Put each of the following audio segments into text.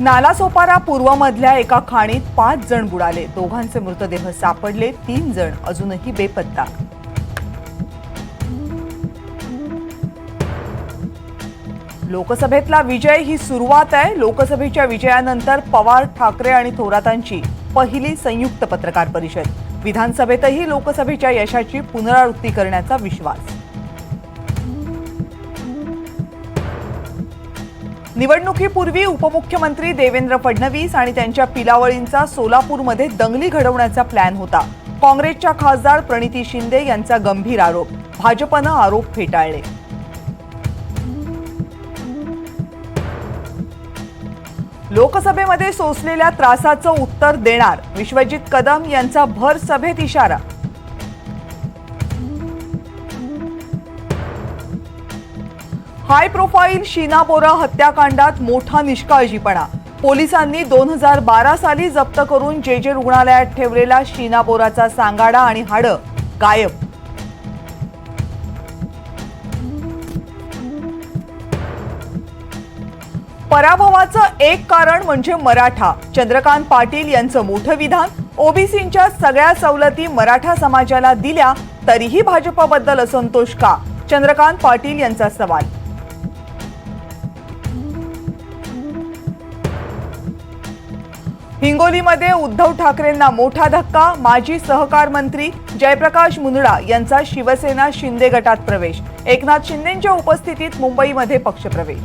नालासोपारा पूर्वमधल्या एका खाणीत पाच जण बुडाले. दोघांचे मृतदेह सापडले तीन जण अजूनही बेपत्ता. लोकसभेतला विजय ही सुरुवात आहे. लोकसभेच्या विजयानंतर पवार ठाकरे आणि थोरातांची पहिली संयुक्त पत्रकार परिषद. विधानसभेतही लोकसभेच्या यशाची पुनरावृत्ती करण्याचा विश्वास. निवडणुकीपूर्वी उपमुख्यमंत्री देवेंद्र फडणवीस आणि त्यांच्या पिलावळींचा सोलापूरमध्ये दंगली घडवण्याचा प्लॅन होता. काँग्रेसच्या खासदार प्रणिती शिंदे यांचा गंभीर आरोप. भाजपनं आरोप फेटाळले. लोकसभेमध्ये सोसलेल्या त्रासाचं उत्तर देणार विश्वजित कदम यांचा भर सभेत इशारा हाय प्रोफाईल शीना बोरा हत्याकांडात मोठा निष्काळजीपणा. पोलिसांनी दोन हजार बारा साली जप्त करून जे जे रुग्णालयात ठेवलेला शीना बोराचा सांगाडा आणि हाडं गायब. पराभवाचं एक कारण म्हणजे मराठा. चंद्रकांत पाटील यांचं मोठं विधान ओबीसींच्या सगळ्या सवलती मराठा समाजाला दिल्या तरीही भाजपबद्दल असंतोष का? चंद्रकांत पाटील यांचा सवाल. हिंगोलीमध्ये उद्धव ठाकरेंना मोठा धक्का माजी सहकार मंत्री जयप्रकाश मुंदडा यांचा शिवसेना शिंदे गटात प्रवेश. एकनाथ शिंदेंच्या उपस्थितीत मुंबईमध्ये पक्षप्रवेश.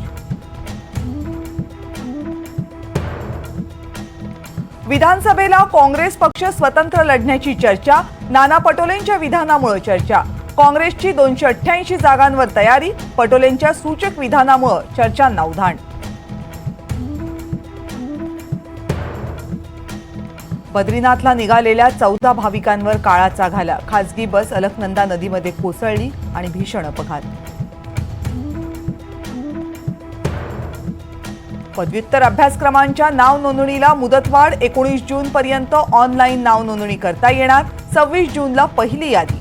विधानसभेला काँग्रेस पक्ष स्वतंत्र लढण्याची चर्चा नाना पटोलेंच्या विधानामुळे चर्चा. काँग्रेसची दोनशे अठ्ठ्याऐंशी जागांवर तयारी पटोलेंच्या सूचक विधानामुळे चर्चांना उधाण. बद्रीनाथला निघालेल्या चौदा भाविकांवर काळाचा घाला. खासगी बस अलकनंदा नदीमध्ये कोसळली आणि भीषण अपघात. पदव्युत्तर अभ्यासक्रमांच्या नाव नोंदणीला मुदतवाढ एकोणीस जून पर्यंत ऑनलाईन नाव नोंदणी करता येणार. सव्वीस जूनला पहिली यादी.